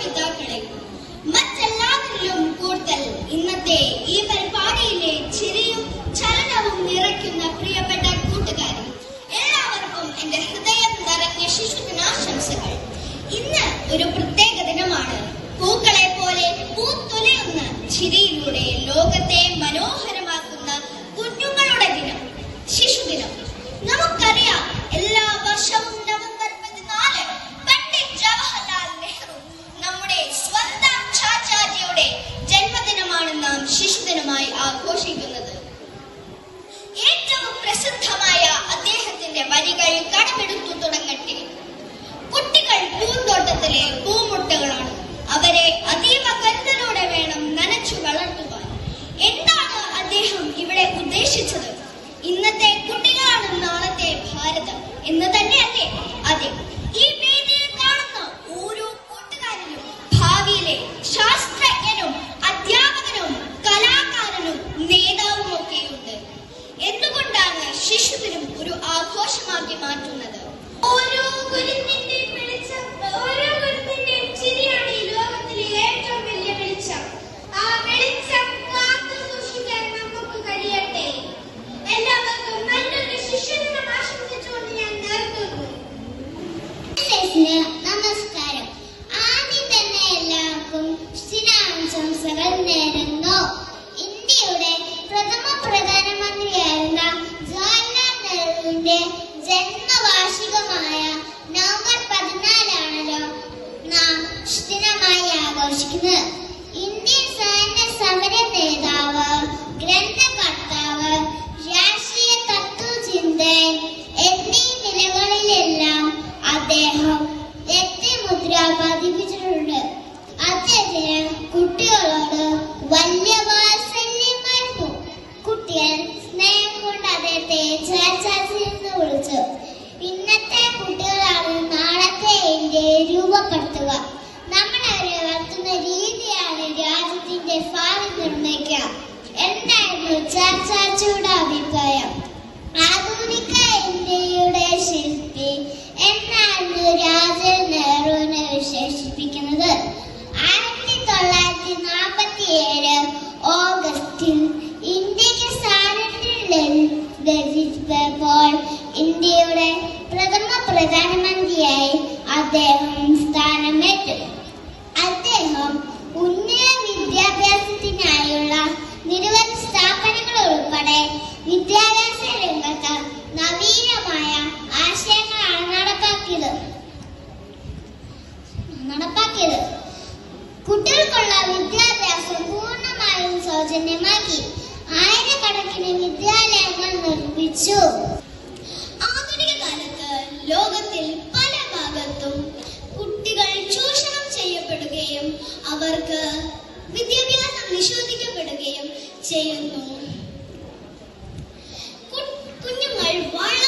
മാതാപിതാക്കളെ മറ്റെല്ലാവരിലും കൂടുതൽ ഇന്നത്തെ ഈ പരിപാടിയിലെ ചിരിയും ചലനവും നിറയ്ക്കുന്ന പ്രിയപ്പെട്ട കൂട്ടുകാരി എല്ലാവർക്കും എന്റെ ഹൃദയം നിറഞ്ഞ ശിശുദിനാശംസകൾ. ഇന്ന് ഒരു പ്രത്യേക കടമെടുത്തു തുടങ്ങട്ടെ. കുട്ടികൾ പൂന്തോട്ടത്തിലെ പൂമുട്ടകളാണ്. അവരെ അതീവ കരുതലോടെ വേണം നനച്ചു വളർത്തുവാൻ. എന്താണ് അദ്ദേഹം ഇവിടെ ഉദ്ദേശിച്ചത്? ഇന്നത്തെ കുട്ടികളാണ് നാളത്തെ ഭാരതം എന്ന് തന്നെയല്ലേ അതെ. Jerusalén വിദ്യാഭ്യാസ രംഗത്ത് നവീനമായ ആശയങ്ങളാണ് നടപ്പാക്കിയത്. നടപ്പാക്കിയത്. കുട്ടികൾക്കുള്ള വിദ്യാഭ്യാസം പൂർണമായും സൗജന്യമാക്കി ആയിരക്കണക്കിന് വിദ്യാലയങ്ങൾ നിർമ്മിച്ചു. ആധുനിക കാലത്ത് ലോകത്തിൽ പല ഭാഗത്തും കുട്ടികൾ ചൂഷണം ചെയ്യപ്പെടുകയും അവർക്ക് വിദ്യാഭ്യാസം നിഷേധിക്കപ്പെടുകയും ചെയ്യുന്നു. what?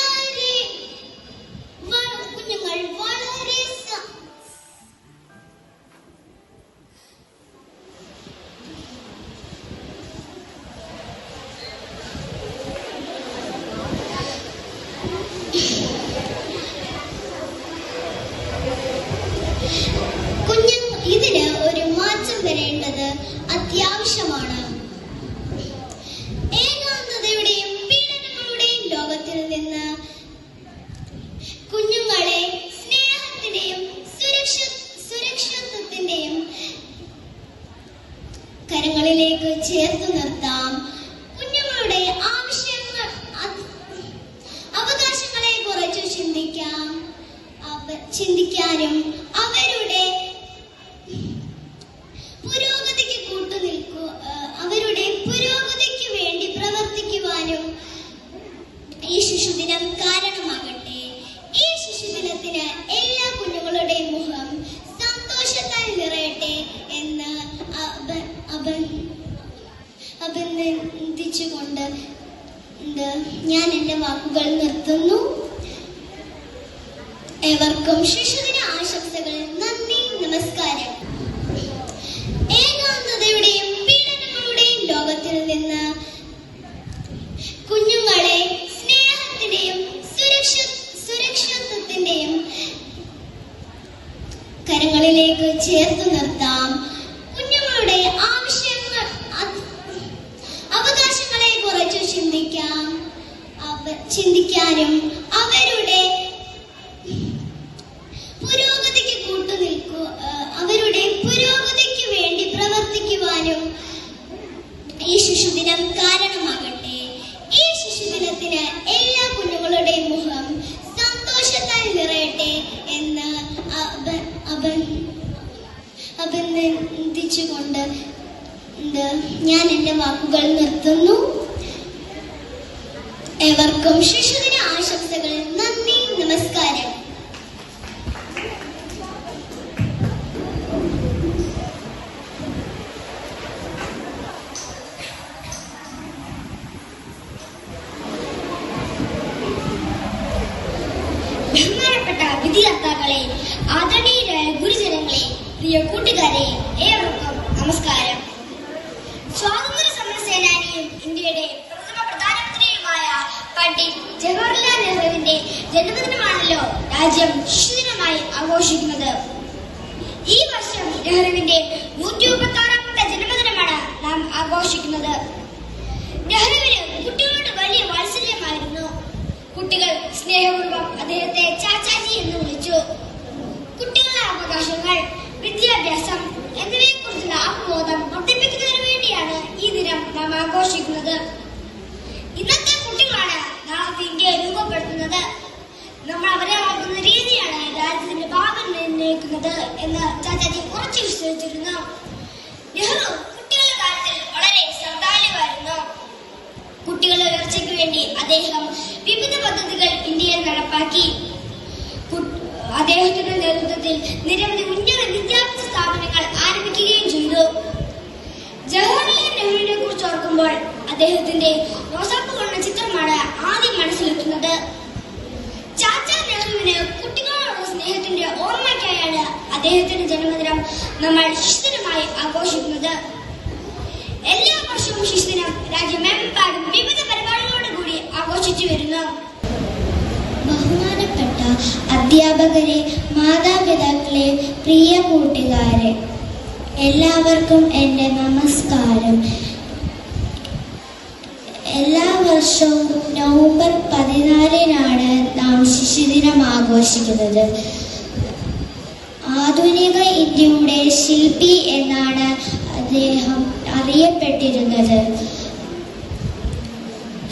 അഭൻ അഭിനന്ദിച്ചുകൊണ്ട് ഞാൻ എന്റെ വാക്കുകൾ നിർത്തുന്നു. ഏവർക്കും ശിശുദിന ആശംസകൾ. നന്ദി നമസ്കാരം. ഏകാന്തതയുടെയും പീഡനങ്ങളുടെയും ലോകത്തിൽ നിന്ന് കുഞ്ഞുങ്ങളെ സ്നേഹത്തിന്റെയും സുരക്ഷ സുരക്ഷിതത്വത്തിന്റെയും കരങ്ങളിലേക്ക് ചേർത്ത് നിർത്താം. കുഞ്ഞുങ്ങളുടെ ആ ചിന്തിക്കാം ചിന്തിക്കാനും അവരുടെ പുരോഗതിക്ക് കൂട്ടുനിൽക്കു നിൽക്കു അവരുടെ പുരോഗതിക്ക് വേണ്ടി പ്രവർത്തിക്കുവാനും ഈ ശിശുദിനം കാരണമാകട്ടെ. ഈ ശിശുദിനത്തിന് എല്ലാ കുഞ്ഞുങ്ങളുടെയും മുഖം സന്തോഷത്താൽ നിറയട്ടെ എന്ന് അഭിനന്ദിച്ചുകൊണ്ട് ഞാൻ എന്റെ വാക്കുകൾ നിർത്തുന്നു. ഏവർക്കും ശിശുദിന ആശംസകൾ. നന്ദി നമസ്കാരം. ബഹുമാനപ്പെട്ട വിധികർത്താക്കളെ ആദരണീയരായ ഗുരുജനങ്ങളെ പ്രിയ കൂട്ടുകാരെ ഏവർക്കും നമസ്കാരം സ്വാതന്ത്ര്യ സമര സേനാനിയും ഇന്ത്യയുടെ പ്രഥമ പ്രധാനമന്ത്രിയുമായ പണ്ഡിറ്റ് ജവഹർലാൽ നെഹ്റുവിന്റെ ജന്മദിനമാണല്ലോ രാജ്യം ശിശുദിനമായി ആഘോഷിക്കുന്നത്. ഈ വർഷം നെഹ്റുവിന്റെ നൂറ്റി മുപ്പത്തി ആറാമത്തെ ജന്മദിനമാണ് നാം ആഘോഷിക്കുന്നത്. നെഹ്റുവിന് കുട്ടികളോട് വലിയ വാത്സല്യമായിരുന്നു. കുട്ടികൾ സ്നേഹപൂർവം അദ്ദേഹത്തെ ചാച്ചാജി എന്ന് വിളിച്ചു. കുട്ടികളുടെ അവകാശങ്ങൾ വിദ്യാഭ്യാസം എന്നിവയെക്കുറിച്ചുള്ള അവബോധം വർദ്ധിപ്പിക്കുന്നതിന് വേണ്ടിയാണ് ഈ ദിനം നാം ആഘോഷിക്കുന്നത്. ഇന്നത്തെ കുട്ടികളാണ് നാളത്തെ ഇന്ത്യയെ രൂപപ്പെടുത്തുന്നത്. നമ്മൾ അവരെ വളർത്തുന്ന രീതിയാണ് രാജ്യത്തിന്റെ ഭാവി നിർണയിക്കുന്നത് എന്ന് ചാച്ചാജി ഉറച്ചു വിശ്വസിച്ചിരുന്നു. നെഹ്റു കുട്ടികളുടെ കാര്യത്തിൽ വളരെ ശ്രദ്ധാലുവായിരുന്നു. കുട്ടികളുടെ ഉയർച്ചയ്ക്ക് വേണ്ടി അദ്ദേഹം വിവിധ പദ്ധതികൾ ഇന്ത്യയിൽ നടപ്പാക്കി. അദ്ദേഹത്തിന്റെ നേതൃത്വത്തിൽ നിരവധി ഉന്നത വിദ്യാഭ്യാസ സ്ഥാപനങ്ങൾ ആരംഭിക്കുകയും ചെയ്തു. ജവഹർലാൽ നെഹ്റുവിനെ കുറിച്ച് ഓർക്കുമ്പോൾ അദ്ദേഹത്തിന്റെ അദ്ദേഹത്തിന്റെ ജന്മദിനം നമ്മൾ ശിശുദിനമായി ആഘോഷിക്കുന്നത്. എല്ലാ വർഷവും ശിശുദിനം രാജ്യമെമ്പാടും വിവിധ പരിപാടികളോടുകൂടി ആഘോഷിച്ചു വരുന്നു. ബഹുമാനപ്പെട്ട അധ്യാപകരെ മാതാപിതാക്കളെ പ്രിയ കൂട്ടുകാരെ എല്ലാവർക്കും എന്റെ നമസ്കാരം. എല്ലാ വർഷവും നവംബർ പതിനാലിനാണ് നാം ശിശുദിനം ആഘോഷിക്കുന്നത്. ആധുനിക ഇന്ത്യയുടെ ശില്പി എന്നാണ് അദ്ദേഹം അറിയപ്പെട്ടിരുന്നത്.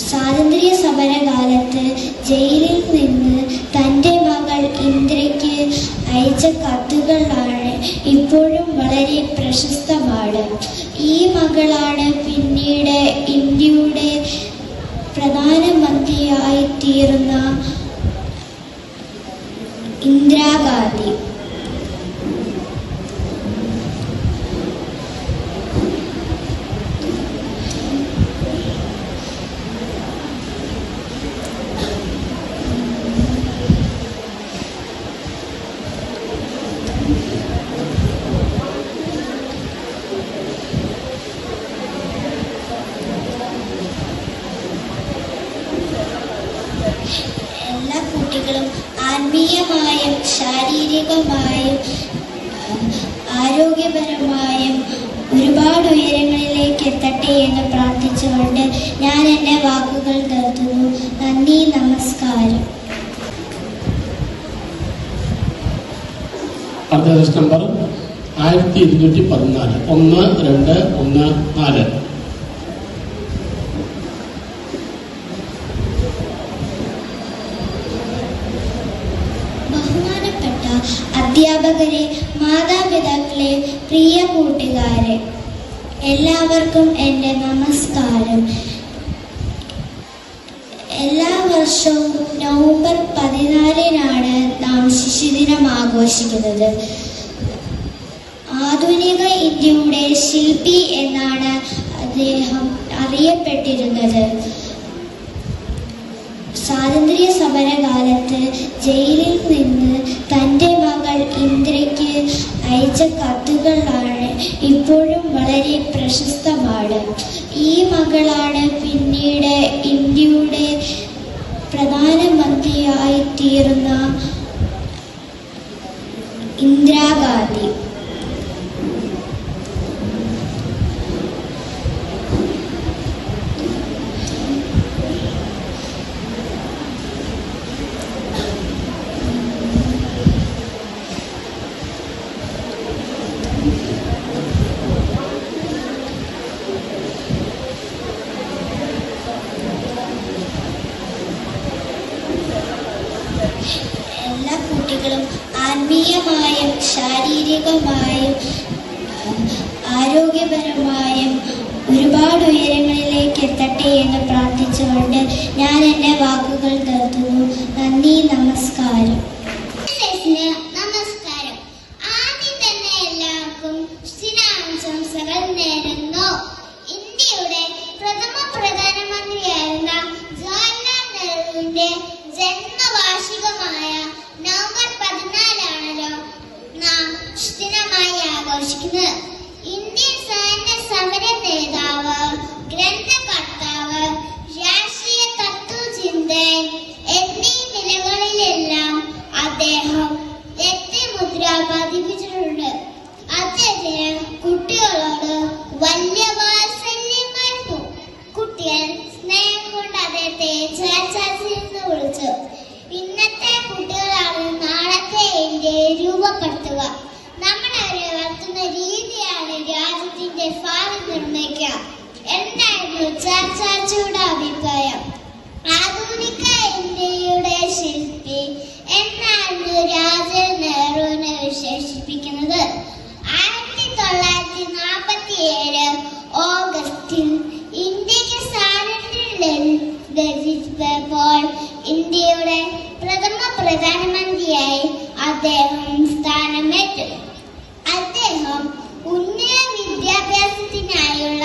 സ്വാതന്ത്ര്യ സമരകാലത്ത് ജയിലിൽ നിന്ന് തന്റെ മകൾ ഇന്ദിരയ്ക്ക് അയച്ച കത്തുകളാണ് ഇപ്പോഴും വളരെ പ്രശസ്തമാണ്. ഈ മകളാണ് പിന്നീട് ഇന്ത്യയുടെ പ്രധാനമന്ത്രിയായി തീർന്ന ഇന്ദിരാഗാന്ധി എന്ന് പ്രാർത്ഥിച്ചുകൊണ്ട് ഞാൻ എന്റെ വാക്കുകൾ നിർത്തുന്നു നന്ദി നമസ്കാരം. നമ്പർ ആയിരത്തി ഇരുന്നൂറ്റി പതിനാല്. ഒന്ന് രണ്ട് ഒന്ന് നാല്. ബഹുമാനപ്പെട്ട അധ്യാപകരെ മാതാപിതാക്കളെ പ്രിയ കൂട്ടുകാരെ എല്ലാവർക്കും എന്റെ നമസ്കാരം. എല്ലാ വർഷവും നവംബർ പതിനാലിനാണ് നാം ശിശുദിനം ആഘോഷിക്കുന്നത്. ആധുനിക ഇന്ത്യയുടെ ശില്പി എന്നാണ് അദ്ദേഹം അറിയപ്പെട്ടിരുന്നത്. സ്വാതന്ത്ര്യ സമരകാലത്ത് ജയിലിൽ നിന്ന് തന്റെ മകൾ ഇന്ദ്രയ്ക്ക് അയച്ച കത്തുകളാണ് ഈ ആരോഗ്യപരമായും ഒരുപാട് ഉയരങ്ങളിലേക്ക് എത്തട്ടെ എന്ന് പ്രാർത്ഥിച്ചുകൊണ്ട് ഞാൻ എന്റെ വാക്കുകൾ നിർത്തുന്നു നന്ദി നമസ്കാരം. ജന്മവാർഷികമായ നവംബർ പതിനാലാണല്ലോ നാം ആഘോഷിക്കുന്നത്. രൂപപ്പെടുത്തുക അവരെ വളർത്തുന്ന രീതിയാണ് രാജ്യത്തിന്റെ ഭാവി നിർണയിക്കുക എന്നായിരുന്നു ചാച്ചാച്ചിയുടെ അഭിപ്രായം? ആധുനിക ഇന്ത്യയുടെ ശില്പി എന്നായിരുന്നു രാജ നെഹ്റുവിനെ വിശേഷിപ്പിക്കുന്നത്. ആയിരത്തി തൊള്ളായിരത്തി നാൽപ്പത്തി ഏഴ് ഓഗസ്റ്റിൽ അദ്ദേഹം സ്ഥാനമേറ്റു അദ്ദേഹം ഉന്നത വിദ്യാഭ്യാസത്തിനായുള്ള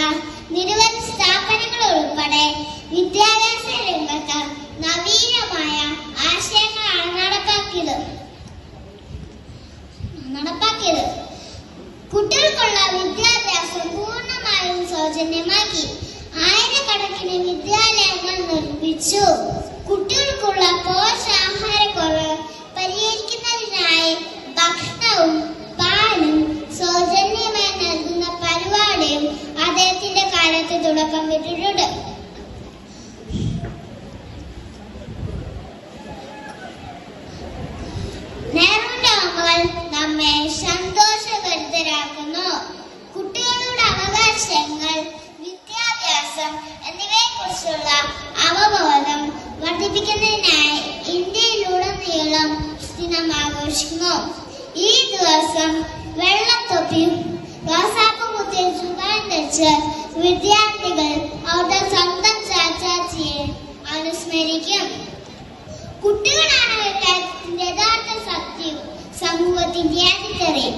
നിരവധി സ്ഥാപനങ്ങൾ ഉൾപ്പെടെ വിദ്യാഭ്യാസ രംഗത്ത് നവീനമായ ആശയങ്ങളാണ് നടപ്പാക്കിയത്. നടപ്പാക്കിയത്. കുട്ടികൾക്കുള്ള വിദ്യാഭ്യാസം പൂർണമായും സൗജന്യമാക്കി ആയിരക്കണക്കിന് വിദ്യാലയങ്ങൾ നിർമ്മിച്ചു. കുട്ടികൾക്കുള്ള പോഷകാഹാരക്കുറവ് ഭക്ഷണവും പാലും സൗജന്യമായി നൽകുന്ന പരിപാടിയും അദ്ദേഹത്തിന്റെ കാലത്ത് തുടക്കം വിട്ടിട്ടുണ്ട്. നെഹ്റുവിന്റെ ഓർമ്മകൾ നമ്മെ സന്തോഷഭരിതരാക്കുന്നു. കുട്ടികളുടെ അവകാശങ്ങൾ വിദ്യാഭ്യാസം എന്നിവയെക്കുറിച്ചുള്ള അവബോധം വർദ്ധിപ്പിക്കുന്നതിനായി ഇന്ത്യയിലുടനീളം ദിനം ആഘോഷിക്കുന്നു. ഈ ദിവസം വെള്ളത്തൊപ്പിയും റോസാപ്പ് കുത്തിയ ചുകാൻ ധരിച്ച് വിദ്യാർത്ഥികൾ അവരുടെ സ്വന്തം ചാച്ചാച്ചിയെ അനുസ്മരിക്കും. കുട്ടികളാണ് യഥാർത്ഥ സത്യം സമൂഹത്തിന്റെ അടിത്തറയും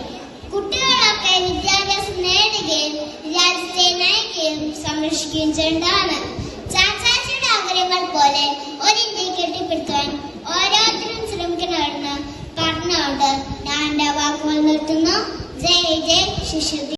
കുട്ടികളൊക്കെ വിദ്യാഭ്യാസം നേടുകയും രാജ്യത്തെ നയിക്കുകയും സംരക്ഷിക്കുകയും ചെയ്യേണ്ടതാണ്. ചാച്ചാച്ചിയുടെ ആഗ്രഹങ്ങൾ പോലെ ഒരു ഇന്ത്യയെ കെട്ടിപ്പിടുത്താൻ ഓരോരുത്തരും ശ്രമിക്കണമെന്ന് പറഞ്ഞുകൊണ്ട് ഞാൻ വാക്കുകൾ നിർത്തുന്നു. ജയ് ജയ് ശിശുദ്ധി